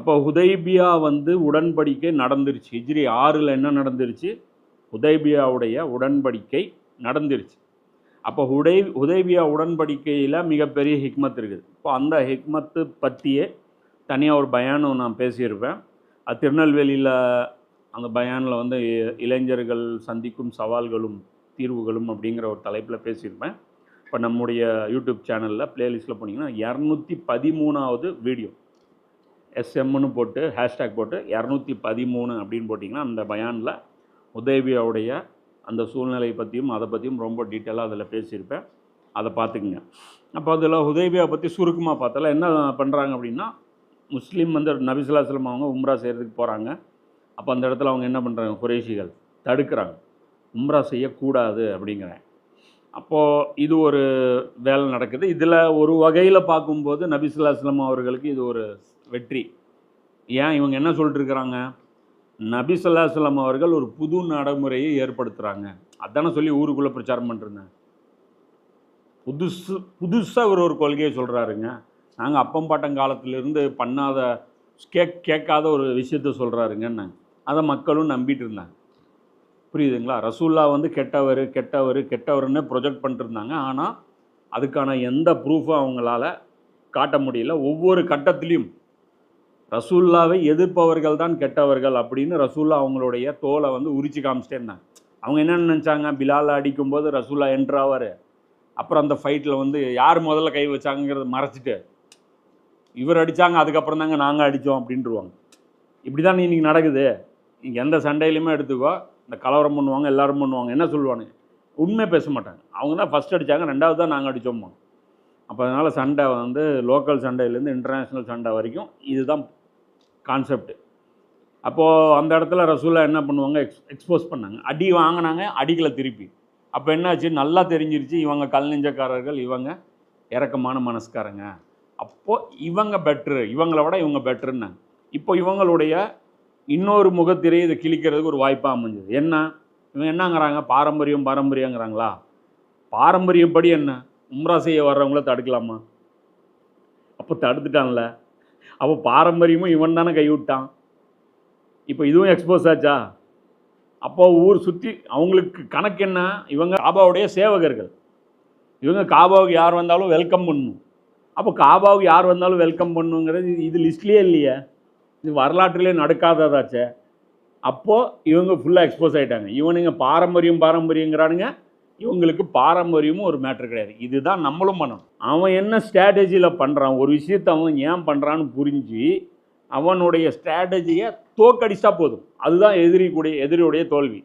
அப்போ ஹுதைபியா வந்து உடன்படிக்கை நடந்துருச்சு. ஹிஜ்ரி ஆறில் என்ன நடந்துருச்சு? ஹுதைபியாவுடைய உடன்படிக்கை நடந்துருச்சு. அப்போ ஹுடை ஹுதைபியா உடன்படிக்கையில் மிகப்பெரிய ஹிக்மத் இருக்குது. இப்போ அந்த ஹிக்மத்து பற்றியே தனியாக ஒரு பயானம் நான் பேசியிருப்பேன். அது திருநெல்வேலியில் அந்த பயானில் வந்து இ- இளைஞர்கள் சந்திக்கும் சவால்களும் தீர்வுகளும் அப்படிங்கிற ஒரு தலைப்பில் பேசியிருப்பேன். இப்போ நம்முடைய யூடியூப் சேனலில் ப்ளேலிஸ்ட்டில் போனீங்கன்னா இரநூத்தி பதிமூணாவது வீடியோ. எஸ்எம்னு போட்டு ஹேஷ்டேக் போட்டு இரநூத்தி பதிமூணு அப்படின்னு போட்டிங்கன்னா அந்த பயானில் உதவியோடைய அந்த சூழ்நிலையை பற்றியும் அதை பற்றியும் ரொம்ப டீட்டெயிலாக அதில் பேசியிருப்பேன். அதை பார்த்துக்குங்க. அப்போ அதில் உதவியை பற்றி சுருக்கமாக பார்த்தால என்ன பண்ணுறாங்க அப்படின்னா முஸ்லீம் வந்து நபிசுல்லாஸ்லம் அவங்க உம்ரா செய்கிறதுக்கு போகிறாங்க அப்போ அந்த இடத்துல அவங்க என்ன பண்ணுறாங்க குறைஷிகள் தடுக்கிறாங்க. உம்ரா செய்யக்கூடாது அப்படிங்கிறேன் அப்போது இது ஒரு வேலை நடக்குது. இதில் ஒரு வகையில் பார்க்கும்போது நபிசுல்லாஸ்லம் அவர்களுக்கு இது ஒரு வெற்றி. ஏன் இவங்க என்ன சொல்லிட்டு இருக்கிறாங்க நபி சொல்லாஸ்லாம் அவர்கள் ஒரு புது நடைமுறையை ஏற்படுத்துகிறாங்க அதானே சொல்லி ஊருக்குள்ளே பிரச்சாரம் பண்ணுறேன் புதுசு புதுசாக ஒரு ஒரு கொள்கையை சொல்கிறாருங்க நாங்கள் அப்பம் பாட்டம் காலத்திலிருந்து பண்ணாத கேக் கேட்காத ஒரு விஷயத்த சொல்கிறாருங்கன்னு அதை மக்களும் நம்பிட்டு இருந்தாங்க. புரியுதுங்களா? ரசூல்லா வந்து கெட்டவர் கெட்டவர் கெட்டவர்னு ப்ரொஜெக்ட் பண்ணிட்டுருந்தாங்க ஆனால் அதுக்கான எந்த ப்ரூஃபும் அவங்களால காட்ட முடியல. ஒவ்வொரு கட்டத்துலேயும் ரசூல்லாவை எதிர்ப்பவர்கள் தான் கெட்டவர்கள் அப்படின்னு ரசூல்லா அவங்களுடைய தோலை வந்து உரிச்சு காமிச்சிட்டே இருந்தாங்க. அவங்க என்ன நினச்சாங்க? பிலால் அடிக்கும்போது ரசூல்லா என்ட்ராவார் அப்புறம் அந்த ஃபைட்டில் வந்து யார் முதல்ல கை வச்சாங்கிறத மறைச்சிட்டு இவர் அடித்தாங்க அதுக்கப்புறம் தாங்க நாங்கள் அடித்தோம் அப்படின்ட்டுருவாங்க இப்படி தான் இன்றைக்கி நடக்குது. நீங்கள் எந்த சண்டையிலையுமே எடுத்துக்கோ இந்த கலவரம் பண்ணுவாங்க எல்லோரும் பண்ணுவாங்க என்ன சொல்லுவாங்க உண்மை பேச மாட்டாங்க. அவங்க தான் ஃபஸ்ட் அடித்தாங்க ரெண்டாவது தான் நாங்கள் அடித்தோம் அப்போ அதனால் சண்டை வந்து லோக்கல் சண்டையிலேருந்து இன்டர்நேஷ்னல் சண்டை வரைக்கும் இதுதான் கான்செப்ட் அப்போது அந்த இடத்துல ரசூலா என்ன பண்ணுவாங்க? எக்ஸ் எக்ஸ்போஸ் பண்ணாங்க. அடி வாங்கினாங்க அடிகளை திருப்பி. அப்போ என்னாச்சு? நல்லா தெரிஞ்சிருச்சு இவங்க கல் நெஞ்சக்காரர்கள் இவங்க இறக்கமான மனசுக்காரங்க அப்போது இவங்க பெட்ரு இவங்கள விட இவங்க பெட்ருன்னாங்க இப்போ இவங்களுடைய இன்னொரு முகத்திரையை இதை கிழிக்கிறதுக்கு ஒரு வாய்ப்பாக அமைஞ்சது. என்ன? இவங்க என்னங்கிறாங்க? பாரம்பரியம் பாரம்பரியங்கிறாங்களா? பாரம்பரியப்படி என்ன? உம்ரா செய்ய வர்றவங்கள தடுக்கலாமா? அப்போ தடுத்துட்டான்ல. அப்போ பாரம்பரியமும் இவன் தானே கைவிட்டான். இப்போ இதுவும் எக்ஸ்போஸ் ஆச்சா? அப்போ ஊர் சுற்றி அவங்களுக்கு கணக்கு என்ன? இவங்க காபாவுடைய சேவகர்கள். இவங்க காபாவுக்கு யார் வந்தாலும் வெல்கம் பண்ணணும் அப்போ காபாவுக்கு யார் வந்தாலும் வெல்கம் பண்ணுங்கிறது இது லிஸ்ட்லேயே இல்லையே. இது வரலாற்றிலே நடக்காததாச்சே. அப்போது இவங்க ஃபுல்லாக எக்ஸ்போஸ் ஆகிட்டாங்க இவனுங்க பாரம்பரியம் பாரம்பரியங்கிறானுங்க. இவங்களுக்கு பாரம்பரியமும் ஒரு மேட்ரு கிடையாது. இதுதான் நம்மளும் பண்ணணும். அவன் என்ன ஸ்ட்ராட்டஜியில் பண்ணுறான் ஒரு விஷயத்தை அவன் ஏன் பண்ணுறான்னு புரிஞ்சு அவனுடைய ஸ்ட்ராட்டஜியை தோக்கடிச்சா போதும். அதுதான் எதிரி கூடிய எதிரியுடைய தோல்வி.